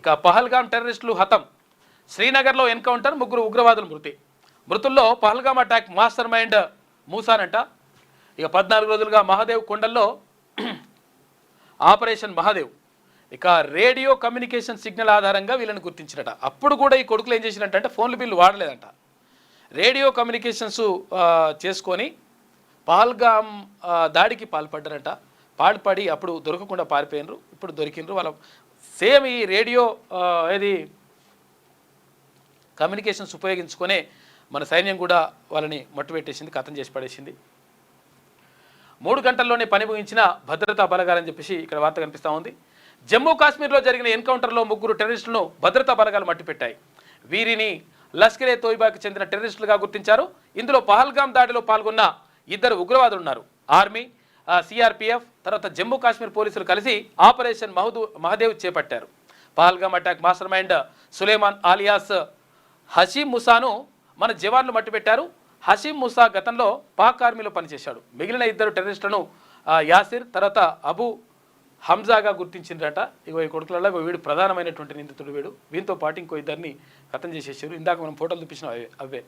ఇక పహల్గాం టెర్రరిస్టులు హతం. శ్రీనగర్లో ఎన్కౌంటర్ ముగ్గురు ఉగ్రవాదులు మృతి. మృతుల్లో పహల్గాం అటాక్ మాస్టర్ మైండ్ మూసానంట. ఇక పద్నాలుగు రోజులుగా మహాదేవ్ కొండల్లో ఆపరేషన్ మహాదేవ్. ఇక రేడియో కమ్యూనికేషన్ సిగ్నల్ ఆధారంగా వీళ్ళని గుర్తించినట. అప్పుడు కూడా ఈ కొడుకులు ఏం చేసినట్టంటే ఫోన్లు బిల్లు వాడలేదంట. రేడియో కమ్యూనికేషన్స్ చేసుకొని పహల్గామ్ దాడికి పాల్పడ్డారట. పాడుపడి అప్పుడు దొరకకుండా పారిపోయినరు ఇప్పుడు దొరికినరు. వాళ్ళ సేమ్ ఈ రేడియో ఏది కమ్యూనికేషన్స్ ఉపయోగించుకునే మన సైన్యం కూడా వాళ్ళని మట్టుపెట్టేసింది కథం చేసి పడేసింది. మూడు గంటల్లోనే పని ముగించిన భద్రతా బలగాలని చెప్పేసి ఇక్కడ వార్త కనిపిస్తూ ఉంది. జమ్మూ కాశ్మీర్లో జరిగిన ఎన్కౌంటర్లో ముగ్గురు టెర్రరిస్టులను భద్రతా బలగాలు మట్టిపెట్టాయి. వీరిని లష్కరే తోయిబాకి చెందిన టెర్రరిస్టులుగా గుర్తించారు. ఇందులో పహల్గాం దాడిలో పాల్గొన్న ఇద్దరు ఉగ్రవాదులు ఉన్నారు ఆర్మీ సిఆర్పిఎఫ్ తర్వాత జమ్మూ కాశ్మీర్ పోలీసులు కలిసి ఆపరేషన్ మహదూ మహదేవ్ చేపట్టారు. Pahalgam attack mastermind Suleman alias Hashim ముసాను మన జవాన్లు మట్టిపెట్టారు హషీం ముసా గతంలో పాక్ ఆర్మీలో పనిచేశాడు. మిగిలిన ఇద్దరు టెర్రరిస్టులను యాసిర్ తర్వాత అబు హంజాగా గుర్తించిండ్రట. ఇగో ఈ కొడుకులలో వీడు ప్రధానమైనటువంటి నిందితుడు వీడు. వీంతో పాటు ఇంకో ఇద్దరిని కథం చేసేసారు. ఇందాక మనం ఫోటోలు చూపించిన అవే అవే.